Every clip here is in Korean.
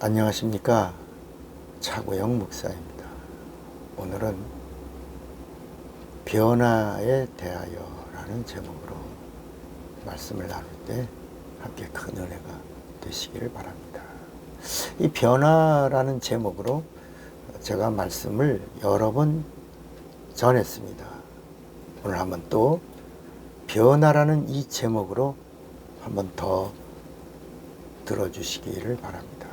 안녕하십니까 차고영 목사입니다. 오늘은 변화에 대하여라는 제목으로 말씀을 나눌 때 함께 큰 은혜가 되시기를 바랍니다. 이 변화라는 제목으로 제가 말씀을 여러 번 전했습니다. 오늘 한번 또 변화라는 이 제목으로 한번 더 들어주시기를 바랍니다.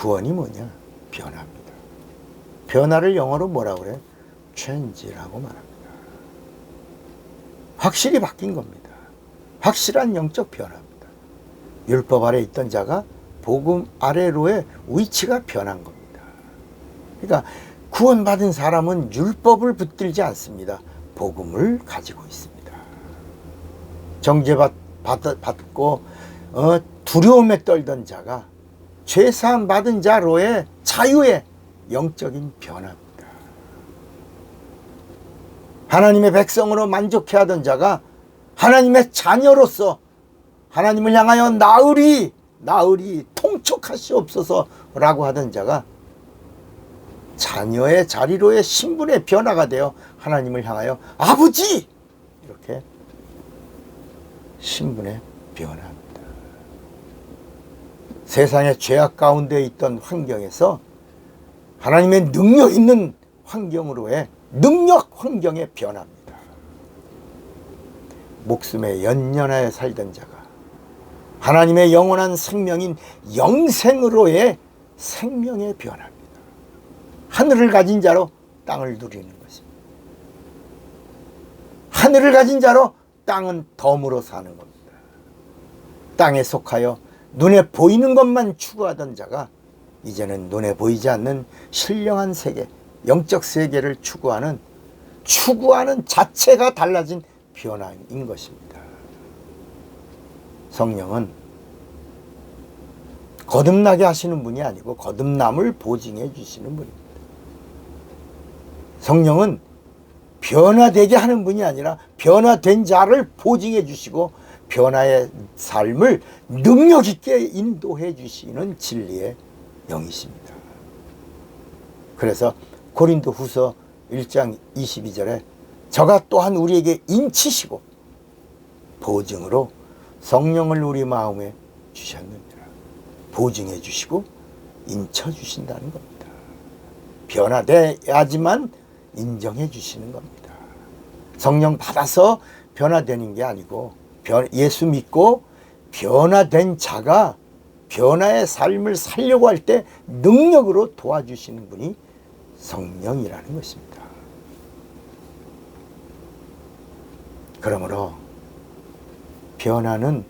구원이 뭐냐? 변화입니다. 변화를 영어로 뭐라 그래? change라고 말합니다. 확실히 바뀐 겁니다. 확실한 영적 변화입니다. 율법 아래 있던 자가 복음 아래로의 위치가 변한 겁니다. 그러니까 구원받은 사람은 율법을 붙들지 않습니다. 복음을 가지고 있습니다. 정죄받 받- 받고 어, 두려움에 떨던 자가 죄사함 받은 자로의 자유의 영적인 변화입니다. 하나님의 백성으로 만족해하던 자가 하나님의 자녀로서 하나님을 향하여 나으리 나으리 통촉하시옵소서라고 하던 자가 자녀의 자리로의 신분의 변화가 되어 하나님을 향하여 아버지 이렇게 신분의 변화입니다. 세상의 죄악 가운데 있던 환경에서 하나님의 능력 있는 환경으로의 능력 환경의 변화입니다. 목숨에 연연하여 살던 자가 하나님의 영원한 생명인 영생으로의 생명의 변화입니다. 하늘을 가진 자로 땅을 누리는 것입니다. 하늘을 가진 자로 땅은 덤으로 사는 겁니다. 땅에 속하여 눈에 보이는 것만 추구하던 자가 이제는 눈에 보이지 않는 신령한 세계, 영적 세계를 추구하는 추구하는 자체가 달라진 변화인 것입니다. 성령은 거듭나게 하시는 분이 아니고 거듭남을 보증해 주시는 분입니다. 성령은 변화되게 하는 분이 아니라 변화된 자를 보증해 주시고 변화의 삶을 능력 있게 인도해 주시는 진리의 영이십니다. 그래서 고린도 후서 1장 22절에 저가 또한 우리에게 인치시고 보증으로 성령을 우리 마음에 주셨느니라. 보증해 주시고 인쳐 주신다는 겁니다. 변화돼야지만 인정해 주시는 겁니다. 성령 받아서 변화되는 게 아니고 변- 예수 믿고 변화된 자가 변화의 삶을 살려고 할 때 능력으로 도와주시는 분이 성령이라는 것입니다. 그러므로 변화는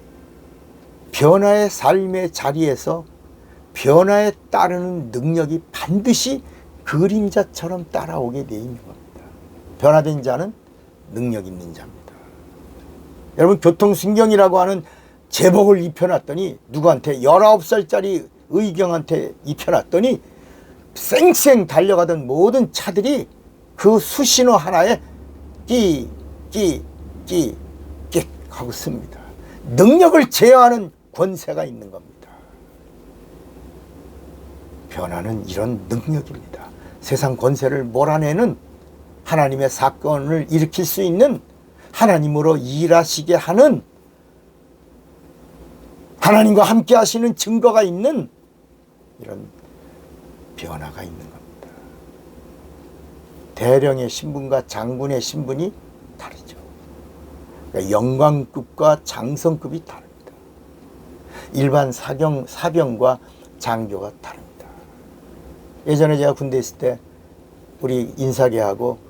변화의 삶의 자리에서 변화에 따르는 능력이 반드시 그림자처럼 따라오게 되어 있는 겁니다. 변화된 자는 능력 있는 자입니다. 여러분 교통신경이라고 하는 제복을 입혀놨더니 누구한테 19살짜리 의경한테 입혀놨더니 쌩쌩 달려가던 모든 차들이 그 수신호 하나에 끼, 끼, 끼, 끼 하고 씁니다. 능력을 제어하는 권세가 있는 겁니다. 변화는 이런 능력입니다. 세상 권세를 몰아내는 하나님의 사건을 일으킬 수 있는 하나님으로 일하시게 하는 하나님과 함께 하시는 증거가 있는 이런 변화가 있는 겁니다. 대령의 신분과 장군의 신분이 다르죠. 그러니까 영광급과 장성급이 다릅니다. 일반 사경, 사병과 장교가 다릅니다. 예전에 제가 군대 있을 때 우리 인사계하고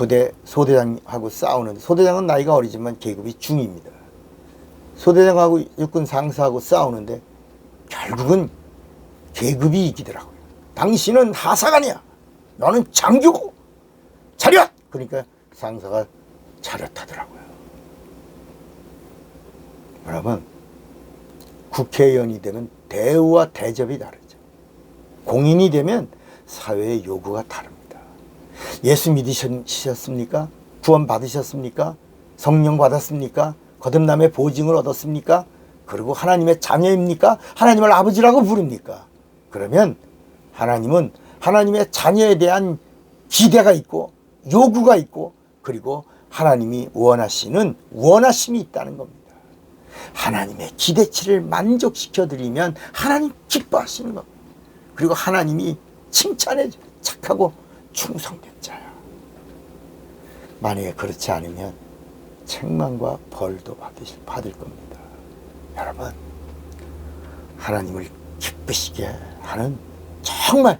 부대 소대장하고 싸우는데 소대장은 나이가 어리지만 계급이 중입니다. 소대장하고 육군 상사하고 싸우는데 결국은 계급이 이기더라고요. 당신은 하사관이야. 너는 장교고 차렷. 그러니까 상사가 차렷하더라고요. 여러분 국회의원이 되면 대우와 대접이 다르죠. 공인이 되면 사회의 요구가 다릅니다. 예수 믿으셨습니까? 구원 받으셨습니까? 성령 받았습니까? 거듭남의 보증을 얻었습니까? 그리고 하나님의 자녀입니까? 하나님을 아버지라고 부릅니까? 그러면 하나님은 하나님의 자녀에 대한 기대가 있고 요구가 있고 그리고 하나님이 원하시는 원하심이 있다는 겁니다. 하나님의 기대치를 만족시켜 드리면 하나님 기뻐하시는 겁니다. 그리고 하나님이 칭찬해 착하고 충성된 자야. 만약에 그렇지 않으면 책망과 벌도 받으실 받을 겁니다. 여러분 하나님을 기쁘시게 하는 정말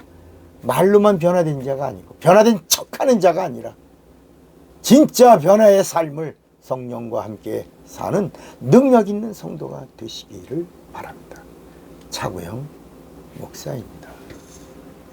말로만 변화된 자가 아니고 변화된 척하는 자가 아니라 진짜 변화의 삶을 성령과 함께 사는 능력 있는 성도가 되시기를 바랍니다. 차구영 목사입니다.